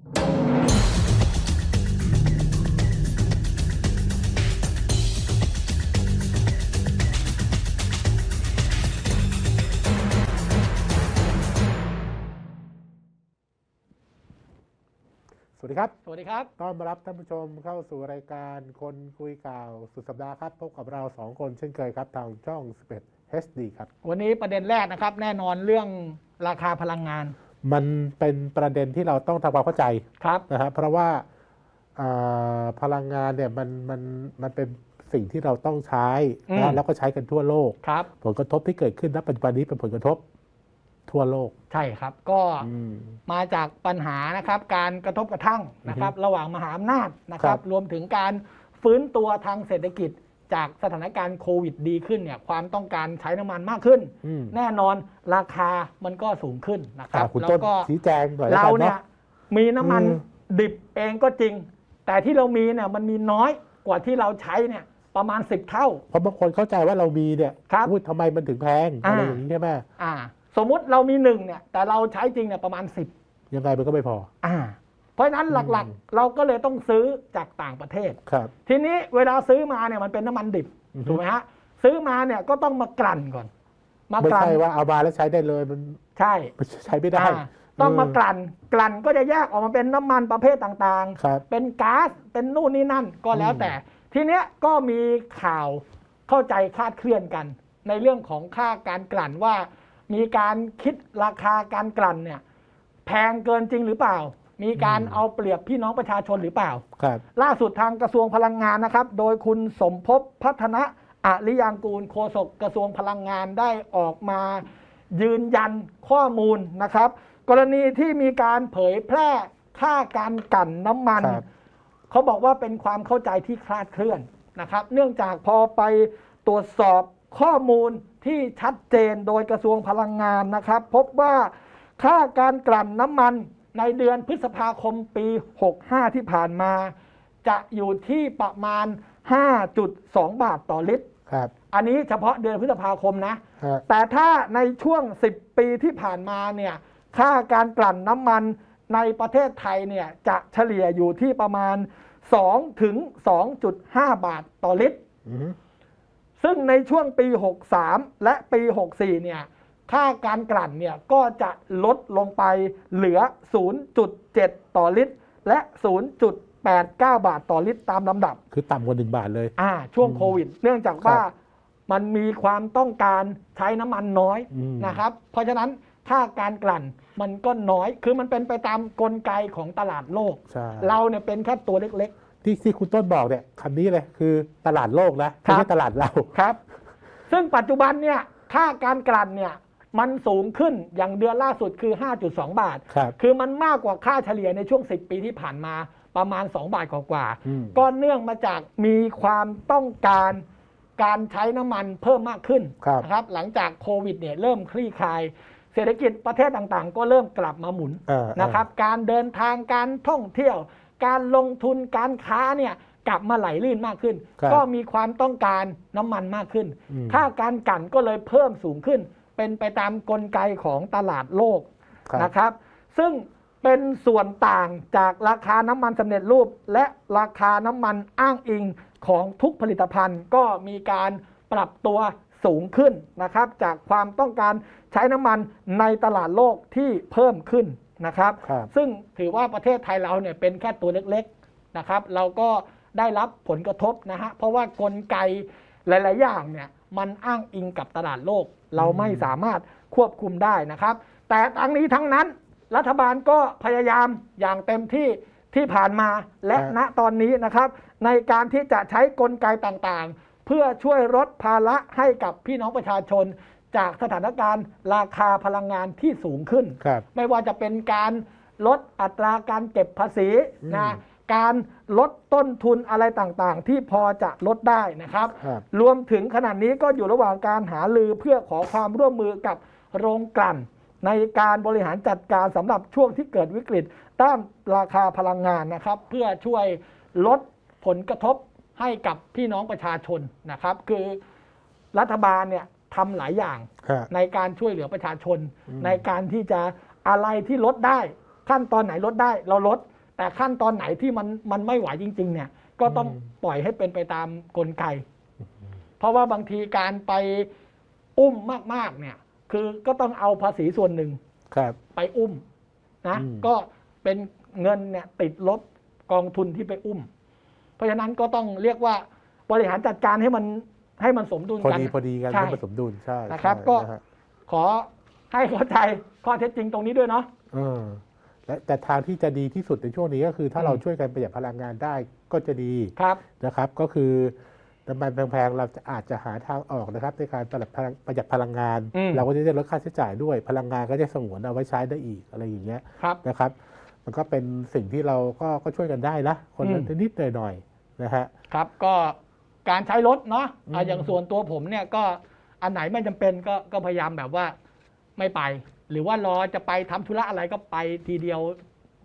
สวัสดีครับสวัสดีครับ ต้อนรับท่านผู้ชมเข้าสู่รายการคนคุยข่าวสุดสัปดาห์ครับพบกับเราสองคนเช่นเคยครับ ทางช่อง 11 HD ครับ วันนี้ประเด็นแรกนะครับ แน่นอนเรื่องราคาพลังงาน มันเป็นประเด็นที่เราต้องทำความเข้าใจครับ นะครับเพราะว่าอ่าพลังงานเนี่ยมันมันมันเป็นสิ่งที่เราต้องใช้อืนะมแล้วก็ใช้กันทั่วโลก ครับ ผลกระทบที่เกิดขึ้นณปัจจุบันนี้เป็นผลกระทบทั่วโลกใช่ครับก็อืม มาจากปัญหานะครับการกระทบกระทั่งนะครับ ระหว่างมหาอำนาจนะครัครับบรวมถึงการฟื้นตัวทางเศรษฐกิจ จากสถานการณ์โควิดดีขึ้นเนี่ยความต้องการใช้น้ำมันมากขึ้นอืมแน่นอนราคามันก็สูงขึ้นนะครัอ่าบคุณแล้ต้วนก็ชี้แจงหน่อยแล้วเรากันเนี่ยเนาะมีน้ำมันอืมดิบเองก็จริง แต่ที่เรามีเนี่ยมันมีน้อยกว่าที่เราใช้เนี่ยประมาณ 10 เท่า เพราะบางคนเข้าใจว่าเรามีเนี่ยครับอุ๊ยทำไมมันถึงแพงอ่าอะไรอย่างนี้ใช่ไหมอ่าสมมุติเรามีหนึ่งเนี่ยแต่เราใช้จริงเนี่ยประมาณ 10 ยังไงมันก็ไม่พอ อ่าเพ ราะฉะนั้นหลักอืมๆเราก็เลยต้องซื้อจากต่างประเทศ ครับ ทีนี้เวลาซื้อมาเนี่ยมันเป็นน้ำมันดิบอือฮึ ถูกไหมฮะซื้อมาเนี่ยก็ต้องมากลั่นก่อน มาไม่กลั่นใช่ว่าเอามาแล้วใช้ได้เลยมันใช่ใช้ไม่ได้อ่าต้องมากลั่น กลั่นก็จะแยกออกมาเป็นน้ำมันประเภทต่างครับ ๆ เป็นก๊าซเป็นนู่นนี่นั่นก็แล้วอืมแต่ ทีเนี้ยก็มีข่าวเข้าใจคลาดเคลื่อนกัน ในเรื่องของค่าการกลั่นว่า มีการคิดราคาการกลั่นเนี่ยแพงเกินจริงหรือเปล่า มีการเอาเปรียบพี่น้องประชาชนหรือเปล่า ครับ ล่าสุดทางกระทรวงพลังงานนะครับ โดยคุณสมภพพัฒนะอริยางกูลโฆษกกระทรวงพลังงานได้ออกมายืนยันข้อมูลนะครับ กรณีที่มีการเผยแพร่ค่าการกลั่นน้ำมัน ครับ เขาบอกว่าเป็นความเข้าใจที่คลาดเคลื่อนนะครับ เนื่องจากพอไปตรวจสอบข้อมูลที่ชัดเจนโดยกระทรวงพลังงานนะครับ พบว่าค่าการกลั่นน้ำมัน ในเดือนพฤษภาคมปี 65 ที่ผ่านมา จะอยู่ที่ประมาณ 5.2 บาทต่อลิตร ครับ อันนี้เฉพาะเดือนพฤษภาคมนะฮะแต่ถ้าในช่วง 10 ปีที่ผ่านมาเนี่ยค่าการกลั่นน้ำมันในประเทศไทยเนี่ยจะเฉลี่ยอยู่ที่ประมาณ 2 ถึง 2.5 บาทต่อลิตร อืมซึ่งในช่วงปี 63 และปี 64 เนี่ย ค่าการกลั่นเนี่ยก็จะลดลงไปเหลือ 0.7 ต่อลิตร และ 0.89 บาทต่อลิตรตามลำดับ คือต่ำกว่าหนึ่งบาทเลย อ่า ช่วงอืมโควิด เนื่องจากว่าครับมันมีความต้องการใช้น้ำมันน้อยอืมนะครับ เพราะฉะนั้นค่าการกลั่นมันก็น้อย คือมันเป็นไปตามกลไกของตลาดโลก ใช่ เราเนี่ยเป็นแค่ตัวเล็กที่ที่คุณต้นบอกเนี่ยคำนี้เลยคือตลาดโลกนะครัไม่บใช่ตลาดเรา ๆ ครับ ซึ่งปัจจุบันเนี่ยค่าการกลั่นเนี่ย มันสูงขึ้นอย่างเดือนล่าสุดคือ 5.2 บาท ครับคือมันมากกว่าค่าเฉลี่ยในช่วง 10 ปีที่ผ่านมาประมาณ 2 บาทกว่าๆอืมก็เนื่องมาจากมีความต้องการการใช้น้ำมันเพิ่มมากขึ้นครับ นะครับ หลังจากโควิดเนี่ยเริ่มคลี่คลาย เศรษฐกิจประเทศต่างๆ ก็เริ่มกลับมาหมุนอ่านะครับการเดินทางการท่องเที่ยว การลงทุนการค้าเนี่ยกลับมาไหลลื่นมากขึ้น ครับก็มีความต้องการน้ำมันมากขึ้น อืม ค่าการกลั่นก็เลยเพิ่มสูงขึ้น เป็นไปตามกลไกของตลาดโลกครับนะครับ ซึ่งเป็นส่วนต่างจากราคาน้ำมันสำเร็จรูป และราคาน้ำมันอ้างอิงของทุกผลิตภัณฑ์ ก็มีการปรับตัวสูงขึ้นนะครับ จากความต้องการใช้น้ำมันในตลาดโลกที่เพิ่มขึ้นนะครับครับซึ่งถือว่าประเทศไทยเราเนี่ยเป็นแค่ตัวเล็กๆนะครับ เราก็ได้รับผลกระทบนะฮะเพราะว่ากลไกหลาย ๆ อย่างเนี่ยมันอ้างอิงกับตลาดโลก เราไม่สามารถควบคุมได้นะครับ แต่ทั้งนี้ทั้งนั้นรัฐบาลก็พยายามอย่างเต็มที่ที่ผ่านมาและครับณตอนนี้นะครับ ในการที่จะใช้กลไกต่างๆ เพื่อช่วยลดภาระให้กับพี่น้องประชาชน จากสถานการณ์ราคาพลังงานที่สูงขึ้นครับไม่ว่าจะเป็นการลดอัตราการเก็บภาษีอืมนะ การลดต้นทุนอะไรต่างๆ ที่พอจะลดได้นะครับ ครับรวมถึงขณะนี้ก็อยู่ระหว่างการหาลือเพื่อขอความร่วมมือกับโรงกลั่น ในการบริหารจัดการสำหรับช่วงที่เกิดวิกฤตต้านราคาพลังงานนะครับ เพื่อช่วยลดผลกระทบให้กับพี่น้องประชาชนนะครับ คือรัฐบาลเนี่ยทำหลายอย่างครับในการช่วยเหลือประชาชนอืมในการที่จะอะไรที่ลดได้ ขั้นตอนไหนลดได้เราลด แต่ขั้นตอนไหนที่มันมันไม่ไหวจริง ๆ เนี่ย ก็ต้องอืมปล่อยให้เป็นไปตามกลไก เพราะว่าบางทีการไปอุ้มมากๆเนี่ย คือก็ต้องเอาภาษีส่วนหนึ่งครับไปอุ้มนะอืมก็เป็นเงินเนี่ยติดลบกองทุนที่ไปอุ้ม เพราะฉะนั้นก็ต้องเรียกว่าบริหารจัดการให้มันให้มันสมดุลพอกันดีพอดีกันใช่ให้มันสมดุลใช่นะครับใช่ก็นะฮะขอให้เข้าใจข้อเท็จจริงตรงนี้ด้วยเนาะเออ และแต่ทางที่จะดีที่สุดในช่วงนี้ก็คือ ถ้าอืมเราช่วยกันประหยัดพลังงานได้ก็จะดีครับนะครับ ก็คือน้ำมันแพงๆเราจะอาจจะหาทางออกนะครับ ในการประหยัดพลังประหยัดพลังงานอืมเราก็จะได้ลดค่าใช้จ่ายด้วยพลังงานก็จะสงวนเอาไว้ใช้ได้อีกอะไรอย่างเงี้ยครับนะครับ มันก็เป็นสิ่งที่เราก็ก็ช่วยกันได้นะคนละอืมนิดๆหน่อยๆนะฮะครับก็การใช้รถเนาะอะอืมอย่างส่วนตัวผมเนี่ยก็อันไหนไม่จำเป็นก็ก็พยายามแบบว่าไม่ไป หรือว่ารอจะไปทำธุระอะไรก็ไปทีเดียว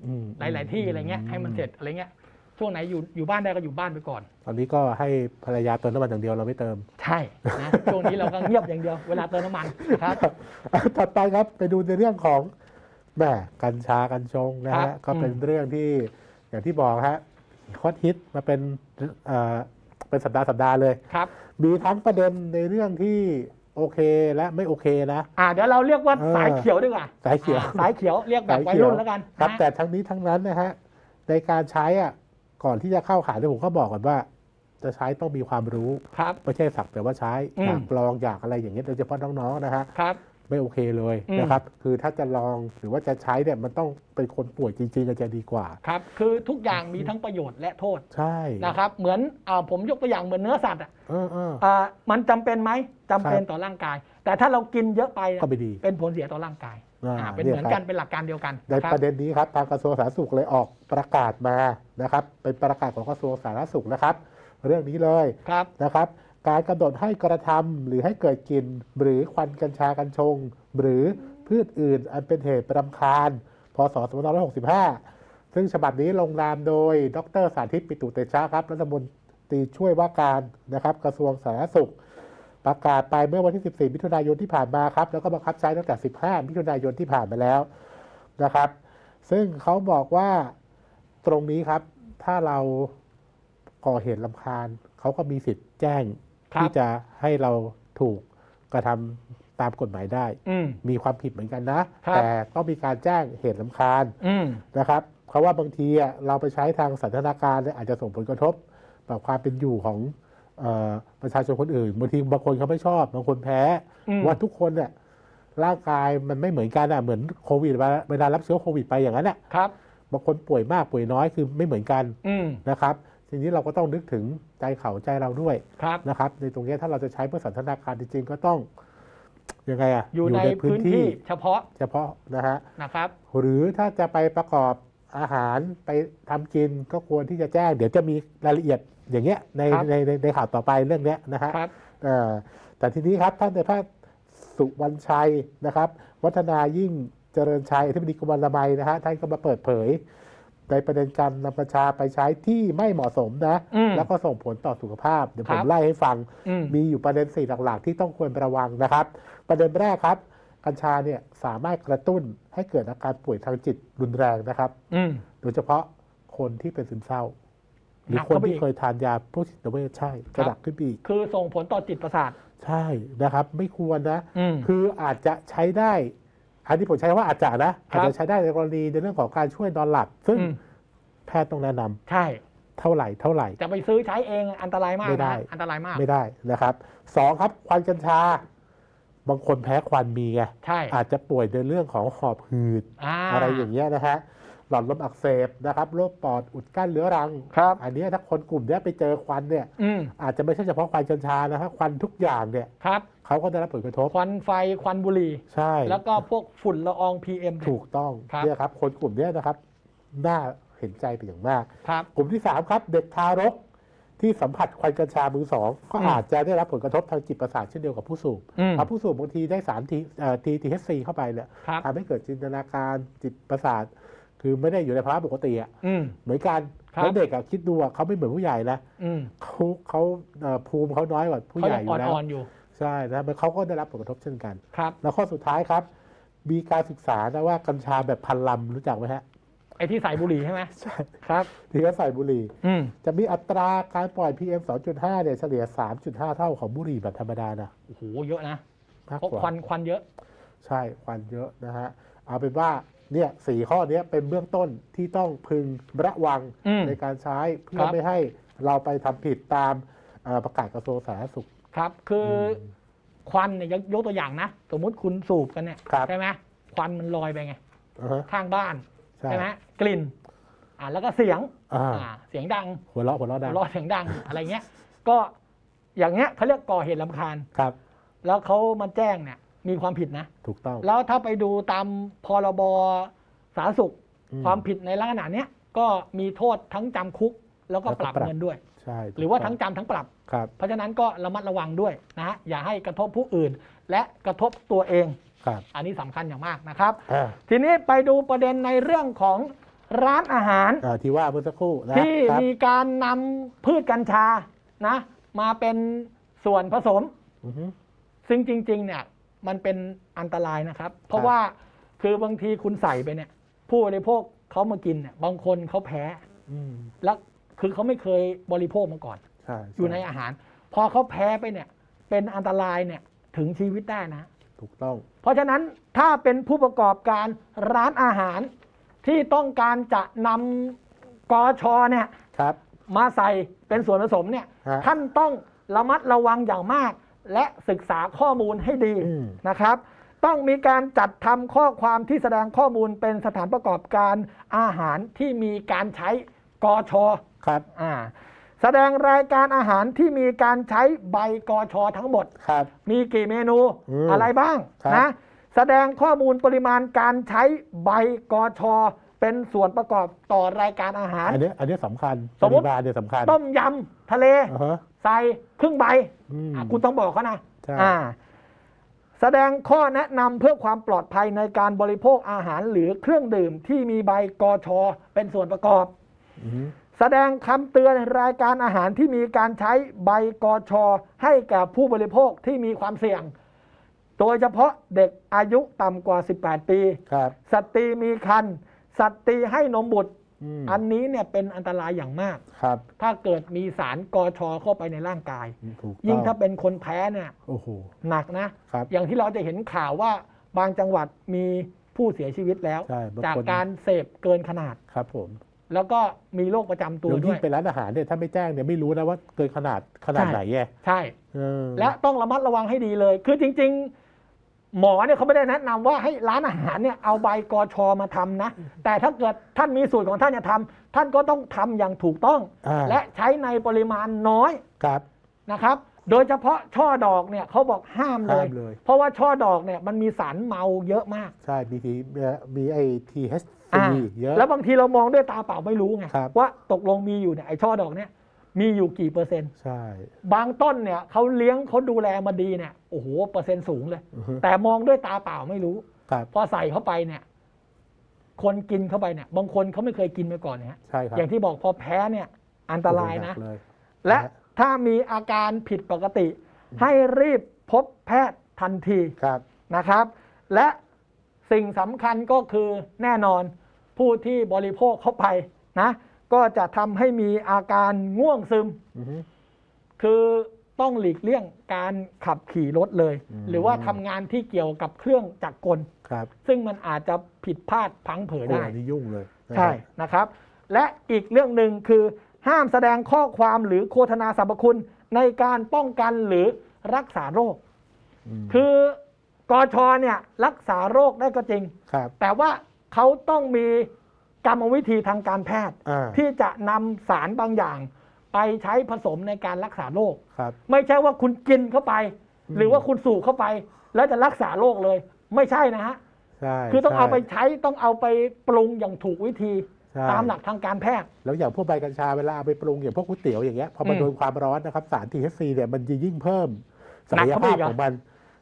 อืมหลาย ๆ ที่อะไรเงี้ยให้มันเสร็จอะไรเงี้ยช่วงไหนอยู่อยู่บ้านได้ก็อยู่บ้านไปก่อน ตอนนี้ก็ให้ภรรยาเติมน้ำมันอย่างเดียวเราไม่เติม ใช่นะช่วงนี้เราก็เงียบอย่างเดียวเวลาเติมน้ำมันนะครับถัดไปครับไปดูในเรื่องของแหมกัญชากัญชงนะครัฮะบก็เป็นเรื่องที่อย่างที่บอกฮะฮอตฮิตมาเป็นเอ่อเป็นสัปดาห์สัปดาห์เลยครับ มีทั้งประเด็นในเรื่องที่ โอเคและไม่โอเคนะ อ่าเดี๋ยวเราเรียกว่าเออสายเขียวดีกว่าสายเขียวอ่สายเขียวเรียกแบบวัยรุ่นแล้วกันครับนะแต่ทั้งนี้ทั้งนั้นนะฮะในการใช้อะก่อนที่จะเข้าขายเนี่ยผมก็บอกก่อนว่า จะใช้ต้องมีความรู้ครับไม่ใช่สักแต่ว่าใช้อืมอยากลองอยากอะไรอย่างเงี้ยโดยเฉพาะน้องๆนะฮะครับไม่โอเคเลยอืมนะครับ คือถ้าจะลองหรือว่าจะใช้เนี่ยมันต้องเป็นคนป่วยจริงๆก็จะดีกว่า ครับ คือทุกอย่างมีทั้งประโยชน์และโทษ ใช่ นะครับ เหมือนอ่าผมยกตัวอย่างเหมือนเนื้อสัตว์อะเออเอออ่ามันจำเป็นไหม จำเป็นครับต่อร่างกาย แต่ถ้าเรากินเยอะไปเนี่ยก็ไม่ดี เป็นผลเสียต่อร่างกายอ่าอ่าเป็นยเหมือนครับกันเป็นหลักการเดียวกันในครับประเด็นนี้ครับทางกระทรวงสาธารณสุขเลยออกประกาศมานะครับ เป็นประกาศของกระทรวงสาธารณสุขนะครับ เรื่องนี้เลยครับนะครับ การกำหนดให้กระทำหรือให้เกิดกลิ่นหรือควันกัญชากัญชง หรือพืชอื่น อันเป็นเหตุรำคาญพศ2565 ซึ่งฉบับนี้ลงนามโดยดรสาธิตปิตุเตชะครับรัฐมนตรีช่วยว่าการนะครับ กระทรวงสาธารณสุข ประกาศไปเมื่อวันที่ 14 มิถุนายนที่ผ่านมาครับ แล้วก็บังคับใช้ตั้งแต่ 15 มิถุนายนที่ผ่านมาแล้วนะครับ ซึ่งเขาบอกว่าตรงนี้ครับ ถ้าเราก่อเหตุลำคาญ เขาก็มีสิทธิ์แจ้งครับที่จะให้เราถูกกระทำตามกฎหมายได้อืมมีความผิดเหมือนกันนะครับแต่ต้องมีการแจ้งเหตุลำคาญอืมนะครับ เพราะว่าบางทีอะเราไปใช้ทางสันทนาการเนี่ยอาจจะส่งผลกระทบต่อความเป็นอยู่ของเออ ประชาชนคนอื่นบางทีบางคนเขาไม่ชอบบางคนแพ้อืมว่าทุกคนเนี่ยร่างกายมันไม่เหมือนกันอะเหมือนโควิดเวลาเวลารับเชื้อโควิดไปอย่างนั้นอะครับบางคนป่วยมากป่วยน้อยคือไม่เหมือนกันอืมนะครับ ทีนี้เราก็ต้องนึกถึงใจเขาใจเราด้วยครับนะครับ ในตรงเนี้ยถ้าเราจะใช้เพื่อสันทนาการจริงๆก็ต้องยังไงอะอยู่ในพื้นที่เฉพาะเฉพาะนะฮะนะครับ หรือถ้าจะไปประกอบอาหารไปทำกินก็ควรที่จะแจ้ง เดี๋ยวจะมีรายละเอียด อย่างเงี้ยในครับในในในข่าวต่อไปเรื่องเนี้ยนะฮะครับ เอ่อแต่ทีนี้ครับท่านนายแพทย์สุวรรณชัยนะครับ วัฒนายิ่งเจริญชัยที่ปดีกรมอนามัยนะฮะท่านก็มาเปิดเผย ในประเด็นการนำกัญชาไปใช้ที่ไม่เหมาะสมนะ อืม แล้วก็ส่งผลต่อสุขภาพ เดี๋ยวผมครับ ไล่ให้ฟัง อืม มีอยู่ประเด็นสี่หลักๆ ที่ต้องควรระวังนะครับ ประเด็นแรกครับ กัญชาเนี่ยสามารถกระตุ้นให้เกิดอาการป่วยทางจิตรุนแรงนะครับ อืม โดยเฉพาะคนที่เป็นซึมเศร้า หรือหนักคนเข้าไปที่อีกเคยทานยาพวกจิตเวชใช่กระดักขึ้นไปอีกคือส่งผลต่อจิตประสาทใช่นะครับ ไม่ควรนะอืมคืออาจจะใช้ได้ อันนี้ผมใช้ว่าอาจจะนะครัอาบจจะใช้ได้ในกรณีในเรื่องของการช่วยนอนหลับ ซึ่งอืมแพทย์ต้องแนะนำใช่เท่าไหร่เท่าไหร่ จะไปซื้อใช้เองอันตรายมากไม่ได้นะอันตรายมากไม่ได้นะครับสองครับควันกัญชา บางคนแพ้ควันมีไงใช่อาจจะป่วยในเรื่องของหอบหืดาอะไรอย่างเงี้ยนะฮะ หลอดลมอักเสบนะครับโรคปอดอุดกั้นเรื้อรัง ครับ อันเนี้ยถ้าคนกลุ่มเนี้ยไปเจอควันเนี่ย อืมอาจจะไม่ใช่เฉพาะควันกัญชานะฮะควันทุกอย่างเนี่ยครับ เขาก็ได้รับผลกระทบ ควันไฟควันบุหรี่ ใช่แล้วก็พวกฝุ่นละออง PM ถูกต้องครับ เนี่ยครับ คนกลุ่มเนี้ยนะครับ น่าเห็นใจเป็นอย่างมาก ครับ กลุ่มที่สามครับ เด็กทารก ที่สัมผัสควันกัญชามือสองก็อืมอาจจะได้รับผลกระทบทางจิตประสาทเช่นเดียวกับผู้สูบอืม เพราะผู้สูบบางทีได้สารทีทีทีเอสซีเข้าไปเนี่ยครับ ทำให้เกิดจินตนาการจิตประสาท คือไม่ได้อยู่ในภาวะปกติอะอืม เหมือนกันครับ แล้วเด็กอะคิดดูอะเขาไม่เหมือนผู้ใหญ่นะอืมเขาเขาเอ่อภูมิเขาน้อยกว่าผู้เขาใหญ่ยังอยู่แล้วอ่อนๆอยู่ใช่นะมันเขาก็ได้รับผลกระทบเช่นกัน ครับ แล้วข้อสุดท้ายครับ มีการศึกษานะว่ากัญชาแบบพันลำรู้จักไหมฮะไอ้ที่ใส่บุหรี่ใช่ไหมใช่ครับ ที่เขาใส่บุหรี่ อืมจะมีอัตราการปล่อย PM 2.5เนี่ยเฉลี่ย 3.5 เท่าของบุหรี่แบบธรรมดานะโอ้โหเยอะนะมากเพราะกว่าควันควันเยอะ ใช่ควันเยอะนะฮะเอาเป็นว่า เนี่ยสี่ข้อเนี้ยเป็นเบื้องต้นที่ต้องพึงระวังอืมในการใช้เพื่ครัอบไม่ให้เราไปทำผิดตามเอ่อประกาศกระทรวงสาธารณสุข ครับ คืออควันเนี่ยยกยกตัวอย่างนะ สมมุติคุณสูบกันเนี่ยครับ ใช่ไหมควันมันลอยไปไง อ่าฮะข้างบ้าน ใช่ใช่ไหมกลิ่น อ่าแล้วก็เสียงอ่าอ่าเสียงดังหัวเราะหัวเราะดังรอเสียงดังอะไรเงี้ย ก็อย่างเงี้ยเขาเรียกก่อเหตุลำคาญ ครับ แล้วเขามาแจ้งเนี่ย มีความผิดนะ ถูกต้อง แล้วถ้าไปดูตามพรบสาธารณสุข อืม ความผิดในลักษณะเนี้ยก็มีโทษทั้งจำคุก แล้วก็แล้วก็ปรับปรับเงินด้วย ใช่ถูกหรือว่าต้ทั้งจำทั้งปรับ ครับเพราะฉะนั้นก็ระมัดระวังด้วยนะฮะอย่าให้กระทบผู้อื่น และกระทบตัวเอง ครับอันนี้สำคัญอย่างมากนะครับ อ่าทีนี้ไปดูประเด็นในเรื่องของร้านอาหาร อ่าที่ว่าเมื่อสักครู่นะที่ครับมีการนำพืชกัญชานะ มาเป็นส่วนผสม อือฮึซึ่งจริงๆเนี่ย มันเป็นอันตรายนะครับ เพราะครับว่าคือบางทีคุณใส่ไปเนี่ย ผู้บริโภคเขามากินเนี่ยบางคนเขาแพ้อืมแล้วคือเขาไม่เคยบริโภคมาก่อนใช่อยู่ในอาหาร พอเขาแพ้ไปเนี่ย เป็นอันตรายเนี่ยถึงชีวิตได้นะ ถูกต้อง เพราะฉะนั้นถ้าเป็นผู้ประกอบการร้านอาหารที่ต้องการจะนำกอชอเนี่ยครับมาใส่เป็นส่วนผสมเนี่ยฮะท่านต้องระมัดระวังอย่างมาก และศึกษาข้อมูลให้ดีอืมนะครับ ต้องมีการจัดทำข้อความที่แสดงข้อมูลเป็นสถานประกอบการอาหารที่มีการใช้กอชอครับอ่าแสดงรายการอาหารที่มีการใช้ใบกอชอทั้งหมดครับมีกี่เมนูอืมอะไรบ้างครับนะ แสดงข้อมูลปริมาณการใช้ใบกอชอเป็นส่วนประกอบต่อรายการอาหาร อันนี้อันนี้สำคัญสมมุติปริมาณเนี่ยสำคัญ ต้มยำทะเลอ่าฮะ ใส่ครึ่งใบอืม อะคุณต้องบอกเขานะใช่ อ่า แสดงข้อแนะนำเพื่อความปลอดภัยในการบริโภคอาหารหรือเครื่องดื่มที่มีใบกอชอเป็นส่วนประกอบ อือฮึแสดงคำเตือนรายการอาหารที่มีการใช้ใบกอชอให้แก่ผู้บริโภคที่มีความเสี่ยง โดยเฉพาะเด็กอายุต่ำกว่า 18 ปี ครับ สตรีมีครรภ์สตรีให้นมบุตร อืมอันนี้เนี่ยเป็นอันตรายอย่างมาก ครับถ้าเกิดมีสารกอชอเข้าไปในร่างกาย ถูกยิ่งต้อถ้าเป็นคนแพ้เนี่ยโอ้โหหนักนะ ครับ อย่างที่เราจะเห็นข่าวว่าบางจังหวัดมีผู้เสียชีวิตแล้ว ใช่บางจากคนการเสพเกินขนาด ครับผมแล้วก็มีโรคประจำตัวแล้วด้ยิ่วงยเป็นร้านอาหารเนี่ยถ้าไม่แจ้งเนี่ยไม่รู้นะว่าเกินขนาดขนาดใช่ ไหนไงใช่เออและต้องระมัดระวังให้ดีเลย คือจริง ๆ หมอเนี่ยเขาไม่ได้แนะนำว่าให้ร้านอาหารเนี่ยเอาใบกอชอมาทำนะ แต่ถ้าเกิดท่านมีสูตรของท่านจะทำท่านก็ต้องทำอย่างถูกต้องอ่าและใช้ในปริมาณน้อยครับนะครับ โดยเฉพาะช่อดอกเนี่ยเขาบอกห้ามเลห้ายมเลยเพราะว่าช่อดอกเนี่ยมันมีสารเมาเยอะมาก ใช่มีทีมีไอทีเอสอ่าซีเยอะแล้วบางทีเรามองด้วยตาเปล่าไม่รู้ไงครับว่าตกลงมีอยู่เนี่ยไอช่อดอกเนี่ย มีอยู่กี่เปอร์เซ็นต์ ใช่ บางต้นเนี่ยเขาเลี้ยงเขาดูแลมาดีเนี่ยโอ้โหเปอร์เซ็นต์สูงเลย อือฮึ แต่มองด้วยตาเปล่าไม่รู้ ครับพอใส่เข้าไปเนี่ย คนกินเข้าไปเนี่ยบางคนเขาไม่เคยกินมาก่อนเนี่ยฮะใช่ครับอย่างที่บอกพอแพ้เนี่ยอันตรายนะ โอ้โหหกเลย และนะฮะถ้ามีอาการผิดปกติ ให้รีบพบแพทย์ทันทีครับ นะครับ และสิ่งสำคัญก็คือแน่นอนผู้ที่บริโภคเข้าไปนะ ก็จะทำให้มีอาการง่วงซึมอือฮึคือต้องหลีกเลี่ยงการขับขี่รถเลยอืมหรือว่าทำงานที่เกี่ยวกับเครื่องจักรกล ครับ ซึ่งมันอาจจะผิดพลาดพลังเผยโอ้ได้ อันนี้ยุ่งเลยนะใช่ฮะนะครับ และอีกเรื่องหนึ่งคือ ห้ามแสดงข้อความหรือโฆษณาสรรพคุณในการป้องกันหรือรักษาโรคมคือกอชอเนี่ยรักษาโรคได้ก็จริง ครับ แต่ว่าเขาต้องมี กรรมวิธีทางการแพทย์ อ่า ที่จะนำสารบางอย่าง ไปใช้ผสมในการรักษาโรคครับ ไม่ใช่ว่าคุณกินเข้าไปอืมหรือว่าคุณสูบเข้าไป แล้วจะรักษาโรคเลย ไม่ใช่นะฮะใช่คือต้องเอาไปใช่ใช้ต้องเอาไปปรุงอย่างถูกวิธีใช่ตามหลักทางการแพทย์ แล้วอย่างพวกใบกัญชาเวลาเอาไปปรุงอย่างพวกก๋วยเตี๋ยวอย่างเงี้ยพอมันอืมโดนความร้อนนะครับสาร THC เนี่ยมันจะยิ่งเพิ่มศัหนักกยเข้าไปภาอีพกเหรอ ของมัน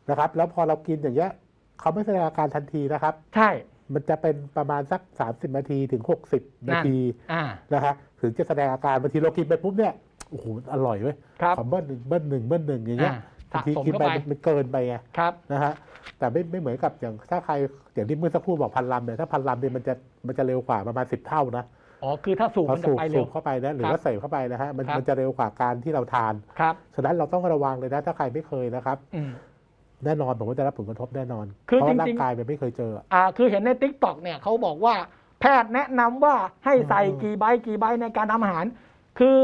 นะครับ แล้วพอเรากินอย่างเงี้ยเขาไม่แสดงอาการทันทีนะครับ ใช่ มันจะเป็นประมาณสัก 30 นาทีถึง 60 นาทีอ่านะฮะถึงจะแสดงอาการบางทีเรากินไปปุ๊บเนี่ยโอ้โหอร่อยเว้ยครับขอเบิ้ลหนึ่งเบิ้ลหนึ่งเบิ้ลหนึ่งอย่างเงี้ยอ่าบางทีสะสมกินไปเข้าไปมันเกินไปไงครับนะฮะแต่ไม่ไม่เหมือนกับอย่างถ้าใครอย่างที่เมื่อสักครู่บอกพันลำเนี่ยถ้าพันลำเนี่ยมันจะมันจะเร็วกว่าประมาณสิบเท่านะอ๋อคือถ้าสูบพอมันจะสูบไปสูเร็วบเข้าไปนะหรือครับว่าใส่เข้าไปนะฮะมันครับมันจะเร็วกว่าการที่เราทานครับฉะนั้นเราต้องระวังเลยนะถ้าใครไม่เคยนะครับอืม แน่นอนผมว่าจะรับผลกระทบแน่นอน คือเพราะว่าจร่าริงงๆ กายมันไม่เคยเจออะอ่าคือเห็นในทิกตอกเนี่ยเขาบอกว่าแพทย์แนะนำว่าให้ใส่อืมกี่ใบกี่ใบในการทำอาหาร คือ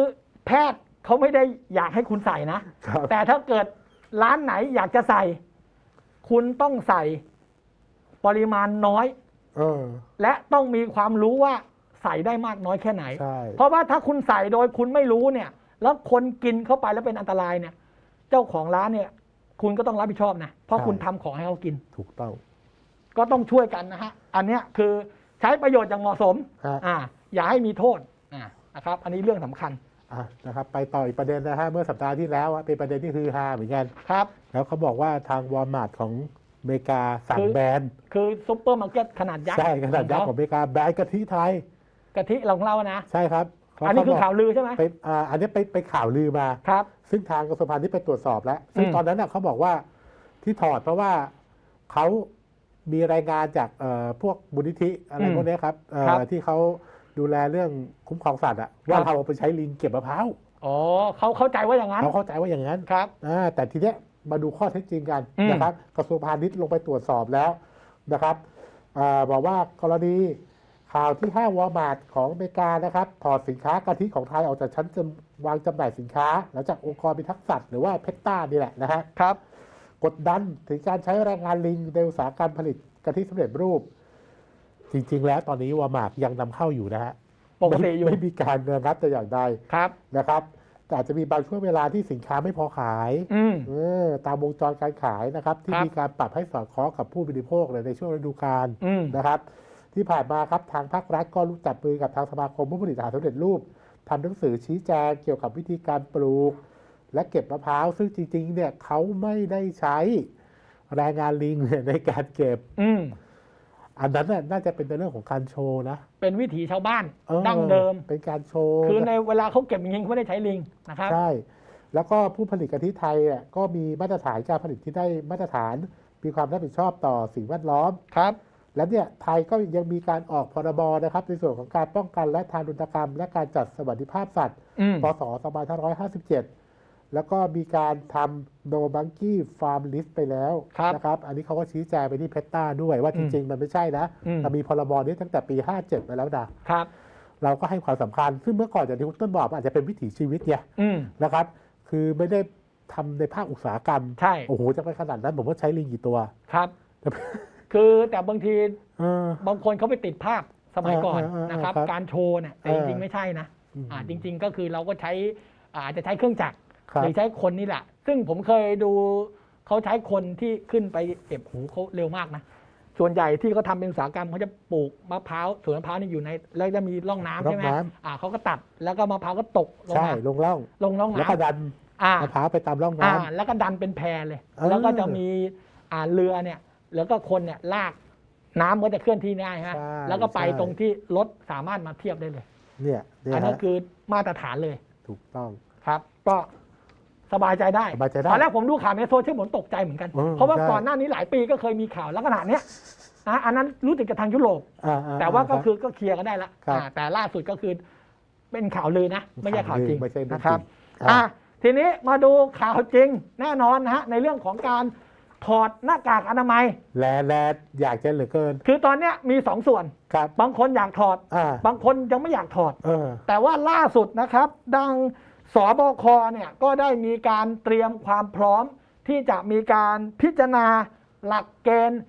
แพทย์เขาไม่ได้อยากให้คุณใส่นะ ครับ แต่ถ้าเกิดร้านไหนอยากจะใส่ คุณต้องใส่ปริมาณน้อย เออ และต้องมีความรู้ว่าใส่ได้มากน้อยแค่ไหน ใช่ เพราะว่าถ้าคุณใส่โดยคุณไม่รู้เนี่ย แล้วคนกินเข้าไปแล้วเป็นอันตรายเนี่ย เจ้าของร้านเนี่ย คุณก็ต้องรับผิดชอบนะ เพราะคุณทำของให้เขากิน ถูกต้อง ก็ต้องช่วยกันนะฮะ อันเนี้ยคือใช้ประโยชน์อย่างเหมาะสมฮะอ่า อย่าให้มีโทษอ่านะครับ อันนี้เรื่องสำคัญอะนะครับ ไปต่ออีกประเด็นนะฮะ เมื่อสัปดาห์ที่แล้วอะเป็นประเด็นที่คือฮาเหมือนกัน ครับ แล้วเขาบอกว่าทางวอลมาร์ทของอเมริกาสั่งคือแบน คือซุปเปอร์มาร์เก็ตขนาดยักษ์ ใช่ ขนาดยักษ์ขขอองงอเมริกาแบนกะทิไทย กะทิของเรานะ ใช่ครับ เพระอันนี้คือเขบกข่าวลือใช่ไหมไปอ่าอันนี้ไปไปข่าวลือมา ครับ ซึ่งทางกระทรวงพาณิชย์ไปตรวจสอบแล้ว ซึ่งอืม ตอนนั้นน่ะเขาบอกว่าที่ถอดเพราะว่าเขามีรายงานจากเอ่อพวกมูลนิธิอะไรพวกเนี้ยครับเอ่อครับที่เขาดูแลเรื่องคุ้มครองสัตว์อะว่าครับ เราเอาไปใช้ลิงเก็บมะพร้าวอ๋อเขาเข้าใจว่าอย่างนั้นเขาเข้าใจว่าอย่างนั้น ครับ อ่าแต่ทีเนี้ยมาดูข้อเท็จจริงกันอืมนะครับกระทรวงพาณิชย์ลงไปตรวจสอบแล้วนะครับอาบอกว่ากรณี ข่าวที่ห้างวอลมาร์ทของอเมริกานะครับถอดสินค้ากะทิของไทยออกจากชั้นจำวางจำหน่ายสินค้า หลังจากองค์กรพิทักษ์สัตว์หรือว่าเพตตานี่แหละนะฮะครับ กดดันถึงการใช้แรงงานลิงในอุตสาหกรรมผลิตกะทิสำเร็จรูป จริง ๆ แล้วตอนนี้วอลมาร์ทยังนำเข้าอยู่นะฮะปกติอยู่ไม่ไม่มีการระงับแต่อย่างใดครับนะครับแต่อาจจะมีบางช่วงเวลาที่สินค้าไม่พอขายอืมเออตามวงจรการขายนะครับ ที่ครับมีการปรับให้สอดคล้องกับผู้บริโภคเลยในช่วงฤดูกาลอืมนะครับ ที่ผ่านมาครับทางภาครัฐก็รู้จับมือกับทางสมาคมผู้ผลิตอาหารสำเร็จรูปทำหนังสือชี้แจงเกี่ยวกับวิธีการปลูก และเก็บมะพร้าวซึ่งจริงๆเนี่ยเขาไม่ได้ใช้แรงงานลิงเนี่ยในการเก็บ อืมอันนั้นน่ะน่าจะเป็นในเรื่องของการโชว์นะ เป็นวิถีชาวบ้านออดั้งเดิม เป็นการโชว์ คือในเวลาเขาเก็บจริงๆเขาไม่ได้ใช้ลิงนะครับใช่แล้วก็ผู้ผลิตกะทิไทยอะก็มีมาตรฐานการผลิตที่ได้มาตรฐาน มีความรับผิดชอบต่อสิ่งแวดล้อมครับ และเนี่ยไทยก็ยังมีการออกพรบนะครับ ในส่วนของการป้องกันและทารุณกรรม และการจัดสวัสดิภาพสัตว์อืมพศ2557 แล้วก็มีการทำ no monkey farm list ไปแล้วครับนะครับ อันนี้เขาก็ชี้แจงไปที่เพตตาด้วยว่าอืจมริง ๆ มันไม่ใช่นะอืมมันมีพรบนี้ตั้งแต่ปี 57 ไปแล้วนะครับ เราก็ให้ความสำคัญ ซึ่งเมื่อก่อนอย่างที่คุณต้นบอกมันอาจจะเป็นวิถีชีวิตไงอืมนะครับ คือไม่ได้ทำในภาคอุตสาหกรรม ใช่ โอ้โห จะไปขนาดนั้นผมว่าใช้ลิงกี่ตัว ครับ คือแต่บางทีเออบางคนเขาไปติดภาพสมัยก่อนเออเออเออนะครับ ครับการโชว์เนี่ยแต่เอจอริงๆไม่ใช่นะอืม อ่าจริง ๆ ก็คือเราก็ใช้อาอาจจะใช้เครื่องจักรครับ หรือใช้คนนี่แหละ ซึ่งผมเคยดูเขาใช้คนที่ขึ้นไปเก็บหูเขาเร็วมากนะส่วนใหญ่ที่เขาทำเป็นอุตสาหกรรมเขาจะปลูกมะพร้าวสวนมะพร้าวนี่อยู่ในแล้วจะมีร่องน้ำร่อใช่งไหมน้อ่าเขาก็ตัดแล้วก็มะพร้าวก็ตกลงใช่มาลงร่อง ลงร่องแล้วก็น้ำดันอ่ามะพร้าวไปตามร่องอ่าน้ำ แล้วก็ดันเป็นแพเลยเออแล้วก็จะมีอ่าเรือเนี่ย แล้วก็คนเนี่ยลากน้ำก็จะเคลื่อนที่ได้ฮะใช่แล้วก็ไปใช่ ตรงที่รถสามารถมาเทียบได้เลย เนี่ยเนี่ยอันนั้นฮะคือมาตรฐานเลยถูกต้อง ครับ ก็สบายใจได้สบายใจได้ตอนแรกผมดูข่าวในโซเชียลผมตกใจเหมือนกันเออเพราะว่าใช่ ก่อนหน้านี้หลายปีก็เคยมีข่าวลักษณะเนี้ยนะอันนั้นรู้สึกกับทางยุโรป อ่าๆแต่ว่าก็รับ คือก็เคลียร์กันได้ละครับ อ่าแต่ล่าสุดก็คือเป็นข่าวลือนะ ไม่ใช่ข่าวจริงไม่ใช่เรื่องนะครับจริงอะอะทีนี้มาดูข่าวจริงแน่นอนนะฮะในเรื่องของการ ถอดหน้ากากอนามัย แลแลอยากจะเหลือเกิน คือตอนเนี้ยมีสองส่วน ครับ บางคนอยากถอด อ่า บางคนยังไม่อยากถอด เออ แต่ว่าล่าสุดนะครับ ดังสบคเนี่ยก็ได้มีการเตรียมความพร้อม ที่จะมีการพิจารณาหลักเกณฑ์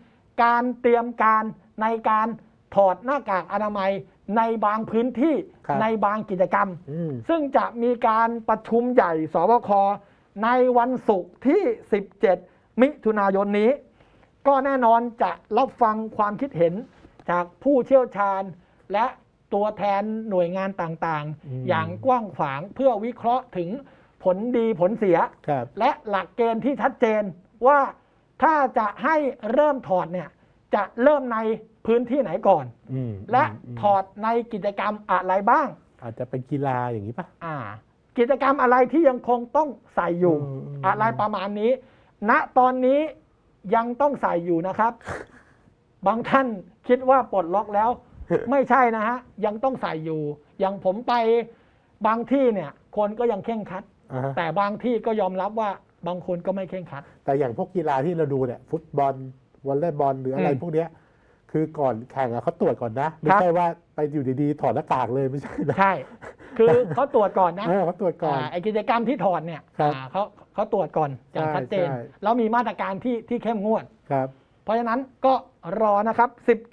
การเตรียมการในการถอดหน้ากากอนามัยในบางพื้นที่ครับ ในบางกิจกรรม อืม ซึ่งจะมีการประชุมใหญ่สบคในวันศุกร์ที่ 17 มิถุนายนนี้ ก็แน่นอนจะรับฟังความคิดเห็นจากผู้เชี่ยวชาญและตัวแทนหน่วยงานต่างอืมๆอย่างกว้างขวางเพื่อวิเคราะห์ถึงผลดีผลเสียครับและหลักเกณฑ์ที่ชัดเจนว่าถ้าจะให้เริ่มถอดเนี่ยจะเริ่มในพื้นที่ไหนก่อนอืมและมถอดในกิจกรรมอะไรบ้าง อาจจะเป็นกีฬาอย่างนี้ป่ะอ่ากิจกรรมอะไรที่ยังคงต้องใส่อยู่อืมอืมอะไรประมาณนี้ ณตอนนี้ยังต้องใส่อยู่นะครับ บางท่านคิดว่าปลดล็อกแล้ว ไม่ใช่นะฮะ ยังต้องใส่อยู่ อย่างผมไปบางที่เนี่ย คนก็ยังเข่งครัด อ่าฮะแต่บางที่ก็ยอมรับว่าบางคนก็ไม่เข่งครัด แต่อย่างพวกกีฬาที่เราดูเนี่ยฟุตบอลวอลเลย์บอลหรืออะไรอืมพวกเนี้ยคือก่อนแข่งอะเขาตรวจก่อนนะ ไม่ครับใช่ว่าไป อยู่ดีๆถอดหน้ากากเลยไม่ใช่นะ ใช่ คือเขาตรวจก่อนนะเออเขาตรวจก่อนอ่าไอกิจกรรมที่ถอดเนี่ยครับอ่าเขาเขาตรวจก่อนอย่างใช่ชัดเจน ใช่ แล้วมีมาตรการที่ที่เข้มงวด ครับ เพราะฉะนั้นก็รอนะครับ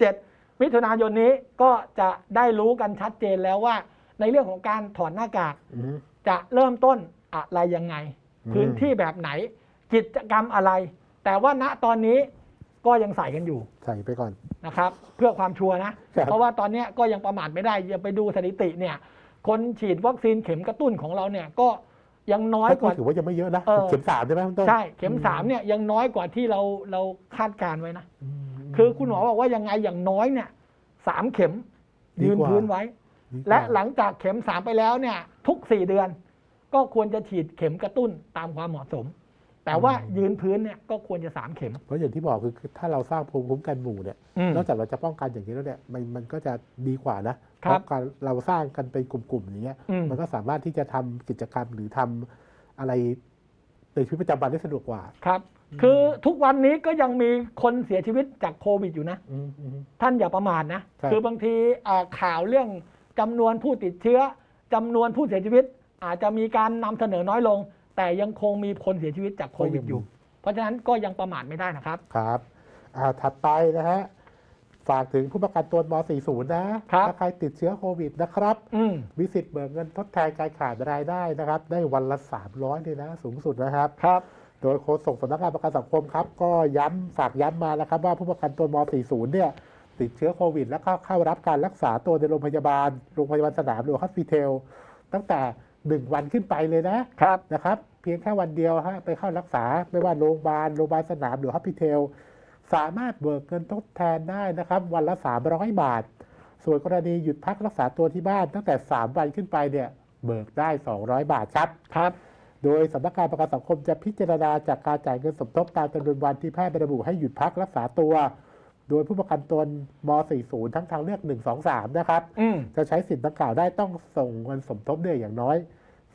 17 มิถุนายนนี้ก็จะได้รู้กันชัดเจนแล้วว่า ในเรื่องของการถอดหน้ากากอืม จะเริ่มต้นอะไรยังไง อืม พื้นที่แบบไหน กิจกรรมอะไร แต่ว่าณตอนนี้ ก็ยังใส่กันอยู่ใส่ไปก่อนนะครับ เพื่อความชัวร์นะครับเพราะว่าตอนเนี้ยก็ยังประมาทไม่ได้อย่าไปดูสถิติเนี่ย คนฉีดวัคซีนเข็มกระตุ้นของเราเนี่ยก็ยังน้อยกก็ว่าถือว่ายังไม่เยอะนะเออเข็มสามใช่ไหมคุณต้นใช่เข็มสามเนี่ยยังน้อยกว่าที่เราเราคาดการณ์ไว้นะอืมคือคุณหมอบอกว่ายังไงอย่างน้อยเนี่ยสามเข็มดียืนกว่าพื้นไว้ดีกว่าและหลังจากเข็มสามไปแล้วเนี่ย ทุกสี่เดือน ก็ควรจะฉีดเข็มกระตุ้นตามความเหมาะสม แต่ว่ายืนพื้นเนี่ยก็ควรจะสามเข็ม เพราะอย่างที่บอกคือคือถ้าเราสร้างภูมิคุ้มกันหมู่เนี่ยอืมนอกจากเราจะป้องกันอย่างนี้แล้วเนี่ยมันมันก็จะดีกว่านะครับเพราะการเราสร้างกันเป็นกลุ่มๆอย่างเงี้ยอืม มันก็สามารถที่จะทำกิจกรรมหรือทำอะไรในชีวิตประจำวันได้สะดวกกว่าครับ คือทุกวันนี้ก็ยังมีคนเสียชีวิตจากโควิดอยู่นะ อืมอืม ท่านอย่าประมาทนะ ครับ คือบางทีอ่าข่าวเรื่องจำนวนผู้ติดเชื้อจำนวนผู้เสียชีวิต อาจจะมีการนำเสนอน้อยลง แต่ยังคงมีคนเสียชีวิตจากโควิดอยู่ เพราะฉะนั้นก็ยังประมาทไม่ได้นะครับ ครับอ่าถัดไปนะฮะ ฝากถึงผู้ประกันตนม .40 นะ ครับ ถ้าใครติดเชื้อโควิดนะครับ อืมมีสิทธิ์เบิกเงินทดแทนการขาดรายได้นะครับ ได้วันละ 300เลยนะ สูงสุดนะครับ ครับ โดยโฆษกสำนักงานประกันสังคมครับ ก็ย้ำฝากย้ำมานะครับ ว่าผู้ประกันตนม .40 เนี่ย ติดเชื้อโควิด แล้วก็เข้ารับการรักษาตัวในโรงพยาบาล โรงพยาบาลสนามหรือฮอสพิทอลตั้งแต่ 1วันขึ้นไปเลยนะครับนะครับ เพียงแค่วันเดียวฮะไปเข้ารักษาไม่ว่าโรงพยาบาลโรงพยาบาลสนามหรือฮอสพิทอลสามารถเบิกเงินทดแทนได้นะครับ วันละ 300 บาท ส่วนกรณีหยุดพักรักษาตัวที่บ้านตั้งแต่ 3 วันขึ้นไปเนี่ยเบิกได้ 200 บาทครับครับ โดยสำนักงานประกันสังคมจะพิจารณาจากการจ่ายเงินสมทบตามจำนวนวันที่แพทย์ระบุให้หยุดพักรักษาตัว โดยผู้ประกันตนม .40 ทั้งทางเลือก 1 2 3 นะครับอืมจะใช้สิทธิ์ดังกล่าวได้ต้องส่งเงินสมทบเนี่ยอย่างน้อย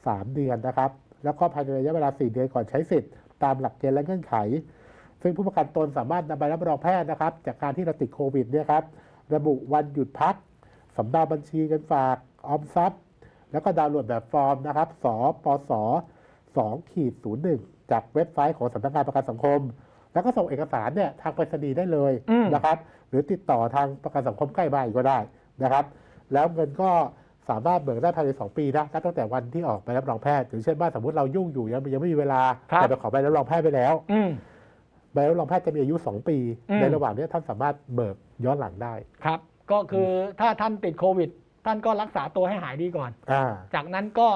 3 เดือนนะครับ แล้วก็ภายในระยะเวลา 4 เดือนก่อนใช้สิทธิ์ตามหลักเกณฑ์และเงื่อนไข ซึ่งผู้ประกันตนสามารถนำใบรับรองแพทย์นะครับ จากการที่เราติดโควิดเนี่ยครับระบุวันหยุดพักสำเนาบัญชีเงินฝากออมทรัพย์ แล้วก็ดาวน์โหลดแบบฟอร์มนะครับสปส2ขีด01 จากเว็บไซต์ของสำนักงานประกันสังคม แล้วก็ส่งเอกสารเนี่ยทางไปรษณีย์ได้เลยนะครับ หรือติดต่อทางประกันสังคมใกล้บ้านก็ได้นะครับ แล้วเงินก็ สามารถเบิกได้ภายใน 2 ปีนะนับตั้งแต่วันที่ออกใบรับรองแพทย์อย่างเช่นว่าสมมติเรายุ่งอยู่ยังยังไม่มีเวลาครับ แต่ไปขอใบรับรองแพทย์ไปแล้วอืม ใบรับรองแพทย์จะมีอายุ 2 ปี อืม ในระหว่างนี้ท่านสามารถเบิกย้อนหลังได้ครับ ก็คือถ้าท่านติดโควิด ท่านก็รักษาตัวให้หายดีก่อน อ่าจากนั้นก็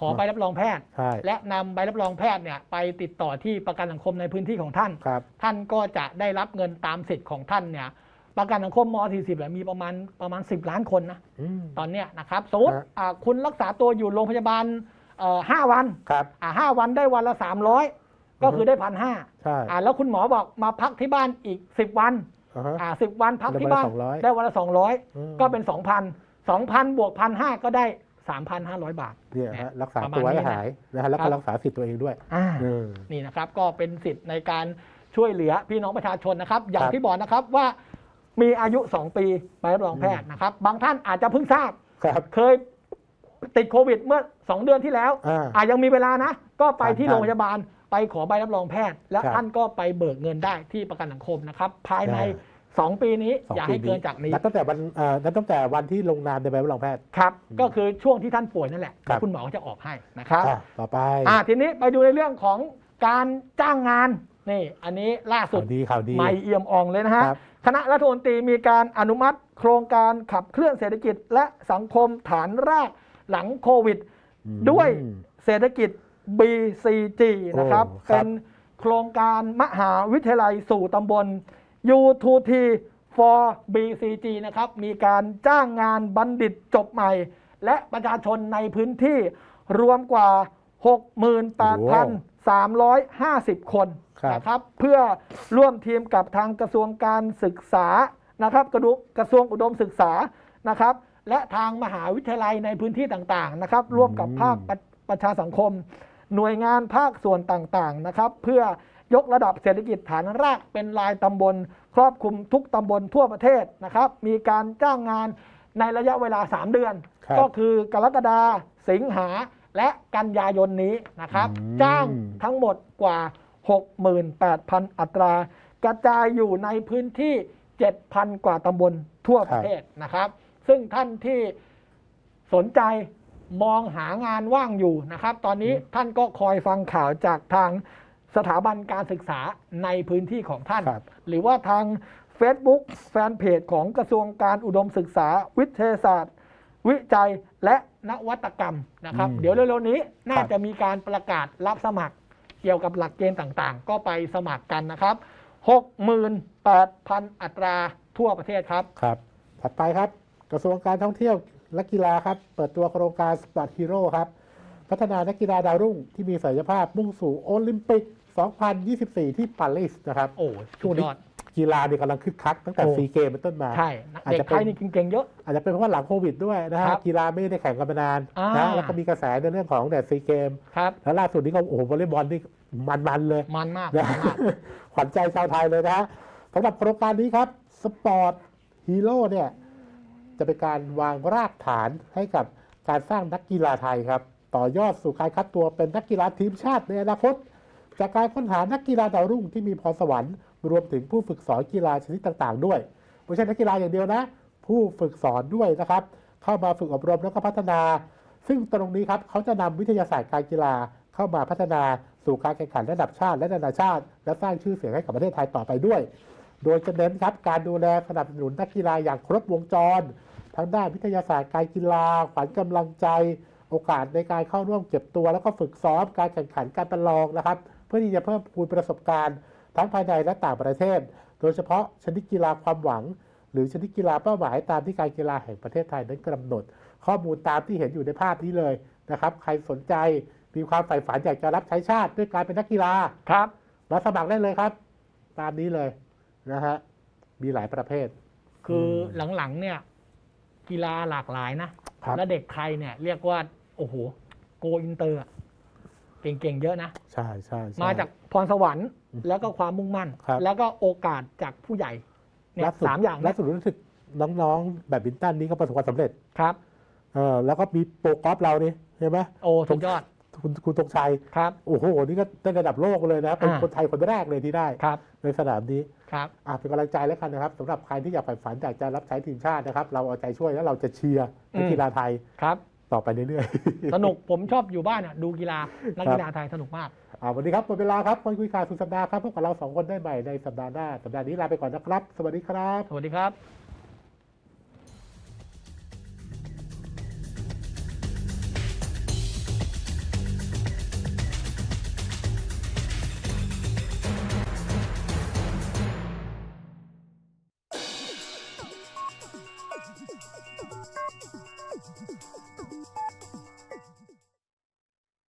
ขอใบรับรองแพทย์ ใช่และนำใบรับรองแพทย์เนี่ยไปติดต่อที่ประกันสังคมในพื้นที่ของท่าน ครับ ท่านก็จะได้รับเงินตามสิทธิ์ของท่านเนี่ย ประกันสังคมม .40 เนี่ยมีประมาณประมาณ 10 ล้านคนนะอืม ตอนเนี้ยนะครับสมมติฮะ อ่าคุณรักษาตัวอยู่โรงพยาบาลเอ่อห้าวันครับ อ่าห้าวันได้วันละ 300 ก็คือได้พันห้าใช่อ่าแล้วคุณหมอบอกมาพักที่บ้านอีก 10 วันอ่าฮะ อ่าสิวันพักที่บ้านได้วันละ200ได้วันละอืม 200 ก็เป็น 2,000 2,000บวกพันห้าก็ได้ 3,500 บาทเนี่ยเนี่ยฮะรักษาประมาณตัวให้นี้นะหายนะฮะแล้วครัก็บ รักษาสิทธิ์ตัวเองด้วยอ่า เออ นี่นะครับก็เป็นสิทธิ์ในการช่วยเหลือพี่น้องประชาชนนะครับ อย่างครับที่บอกนะครับว่า มีอายุ 2 ปีใบรับรองแพทย์นะครับ บางท่านอาจจะเพิ่งทราบ ครับ เคยติดโควิดเมื่อ 2 เดือนที่แล้วอ่าอาจยังมีเวลานะ ก็ไปที่ครับโรงพยาบาลไปขอใบรับรองแพทย์ และครับท่านก็ไปเบิกเงินได้ที่ประกันสังคมนะครับ ภายในใช่2ปีนี้สองอย่าปีให้เกินจากนี้ นับตั้งแต่วันเอ่อนับตั้งแต่วันที่ลงนามในใบรับรองแพทย์ ครับ ก็คือช่วงที่ท่านป่วยนั่นแหละครับ คุณหมอจะออกให้นะครับ อะต่อไปอ่าทีนี้ไปดูในเรื่องของการจ้างงานนี่ อันนี้ล่าสุข่าดวดีข่าวดี ไม่เอี่ยมอ่องเลยนะฮะ ครับ คณะรัฐมนตรีมีการอนุมัติ โครงการขับเคลื่อนเศรษฐกิจและสังคมฐานรากหลังโควิดอืมด้วยเศรษฐกิจ BCG นะครับโอ้ครับ เป็นโครงการมหาวิทยาลัยสู่ตำบล U2T for BCG นะครับ มีการจ้างงานบัณฑิตจบใหม่ และประชาชนในพื้นที่รวมกว่า 68,350 คนครับ นะครับ เพื่อร่วมทีมกับทางกระทรวงการศึกษานะครับกระดุกระทรวงอุดมศึกษานะครับ และทางมหาวิทยาลัยในพื้นที่ต่างๆนะครับ ร่วมกับภาคประประชาสังคม หน่วยงานภาคส่วนต่างๆนะครับ เพื่อยกระดับเศรษฐกิจฐานรากเป็นรายตำบล ครอบคลุมทุกตำบลทั่วประเทศนะครับ มีการจ้างงานในระยะเวลา 3 เดือนครับก็คือกรกฎาสิงหาและกันยายนนี้นะครับอืมจ้างทั้งหมดกว่า 68,000 อัตรา กระจายอยู่ในพื้นที่ 7,000 กว่าตำบลทั่วประเทศนะครับ ซึ่งท่านที่สนใจมองหางานว่างอยู่นะครับ ตอนนี้ท่านก็คอยฟังข่าวจากทางสถาบันการศึกษาในพื้นที่ของท่านครับหรือว่าทาง Facebook แฟนเพจของกระทรวงการอุดมศึกษา วิทยาศาสตร์ วิจัยและนวัตกรรมนะครับอืมเดี๋ยวเร็วๆนี้น่าครับจะมีการประกาศรับสมัคร เกี่ยวกับหลักเกณฑ์ต่างๆ ก็ไปสมัครกันนะครับ 68,000 อัตราทั่วประเทศครับ ครับ ถัดไปครับ กระทรวงการท่องเที่ยวและกีฬาครับ เปิดตัวโครงการสปอร์ตฮีโร่ครับ พัฒนานักกีฬาดาวรุ่งที่มีศักยภาพมุ่งสู่โอลิมปิก 2024 ที่ปารีสนะครับ โอ้ช่วงนี้สุดยอด กีฬาเนี่ยกำลังคึกคักตั้งแต่โอ้ ซีเกมเป็นต้นมา ใช่นะอาจเด็กจะไทเป็นยนี่เก่งๆเยอะ อาจจะเป็นเพราะว่าหลังโควิดด้วยนะฮะครับกีฬาไม่ได้แข่งกันมานานอ่านะแล้วก็มีกระแสในเรื่องของแดดซีเกม ครับ แล้วล่าสุดนี้ก็โอ้โหวอลเลย์บอลนี่มันๆเลย มันมากนะมันมาก ขวัญใจชาวไทยเลยนะฮะสำหรับโครงการนี้ครับสปอร์ตฮีโร่เนี่ย จะเป็นการวางรากฐานให้กับการสร้างนักกีฬาไทยครับ ต่อยอดสู่การคัดตัวเป็นนักกีฬาทีมชาติในอนาคต จากการค้นหานักกีฬาดาวรุ่งที่มีพรสวรรค์ รวมถึงผู้ฝึกสอนกีฬาชนิดต่างๆ ด้วยไม่ใช่นักกีฬาอย่างเดียวนะ ผู้ฝึกสอนด้วยนะครับ เข้ามาฝึกอบรมแล้วก็พัฒนา ซึ่งตรงนี้ครับเขาจะนำวิทยาศาสตร์การกีฬาเข้ามาพัฒนาสู่การแข่งขันระดับชาติและนานาชาติ และสร้างชื่อเสียงให้กับประเทศไทยต่อไปด้วย โดยจะเน้นครับการดูแลสนับสนุนนักกีฬาอย่างครบวงจรทั้งด้านวิทยาศาสตร์การกีฬาขวัญกำลังใจ โอกาสในการเข้าร่วมเก็บตัว แล้วก็ฝึกซ้อมการแข่งขันการประลองนะครับ เพื่อที่จะเพิ่มพูนประสบการณ์ ทั้งภายในและต่างประเทศ โดยเฉพาะชนิดกีฬาความหวัง หรือชนิดกีฬาเป้าหมายตามที่การกีฬาแห่งประเทศไทยนั้นกำหนด ข้อมูลตามที่เห็นอยู่ในภาพนี้เลยนะครับใครสนใจมีความใฝ่ฝันอยากจะรับใช้ชาติด้วยการเป็นนักกีฬาครับมาสมัครได้เลยครับ ตามนี้เลยนะฮะมีหลายประเภท คืออมหลังๆเนี่ย กีฬาหลากหลายนะครับและเด็กไทยเนี่ย เรียกว่า โอ้โห โกอินเตอร์ เก่งๆเยอะนะ ใช่ใช่ใช่ มาจากพรสวรรค์แล้วก็ความมุ่งมั่น ครับ แล้วก็โอกาสจากผู้ใหญ่เนี่ยล่สุดสามอย่างล่านะสุดรู้สึกน้องๆ แบบบินตันนี้ก็ประสบความสำเร็จครับ เออแล้วก็มีโปรกอล์ฟเรานี่เห็นไหมโอ้สุดยอดคุณคุณตรงชัย ครับ โอ้โห นี่ก็ได้ระดับโลกเลยนะ เป็นอ่า คนไทยคนแรกเลยที่ได้ ครับในสนามนี้ครับ อะเป็นกำลังใจแล้วกันนะครับสำหรับใครที่อยากใฝ่ฝันอยากจะรับใช้ทีมชาตินะครับ เราเอาใจช่วยแล้วเราจะเชียร์นักกีฬาไทย ครับ ต่อไปเรื่อยๆ สนุกผมชอบอยู่บ้านอะดูกีฬานักกีฬาไทยสนุกมากอ่าวันนี้ครับหมดเวลาครับคนคุยข่าวสุดสัปดาห์ครับพบกับเราสองคนได้ใหม่ในสัปดาห์หน้าสัปดาห์นี้ลาไปก่อนนะครับ สวัสดีครับ สวัสดีครับ